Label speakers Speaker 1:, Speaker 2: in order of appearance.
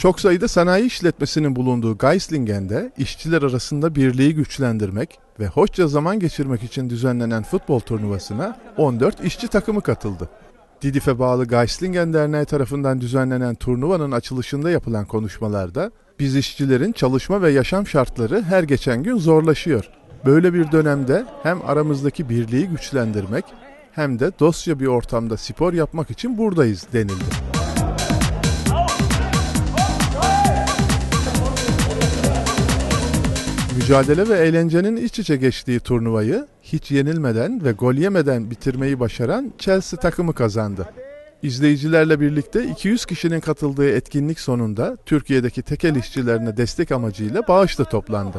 Speaker 1: Çok sayıda sanayi işletmesinin bulunduğu Geislingen'de işçiler arasında birliği güçlendirmek ve hoşça zaman geçirmek için düzenlenen futbol turnuvasına 14 işçi takımı katıldı. Didif'e bağlı Geislingen Derneği tarafından düzenlenen turnuvanın açılışında yapılan konuşmalarda biz işçilerin çalışma ve yaşam şartları her geçen gün zorlaşıyor. Böyle bir dönemde hem aramızdaki birliği güçlendirmek hem de dostça bir ortamda spor yapmak için buradayız denildi. Mücadele ve eğlencenin iç içe geçtiği turnuvayı hiç yenilmeden ve gol yemeden bitirmeyi başaran Chelsea takımı kazandı. İzleyicilerle birlikte 200 kişinin katıldığı etkinlik sonunda Türkiye'deki tekel işçilerine destek amacıyla bağış da toplandı.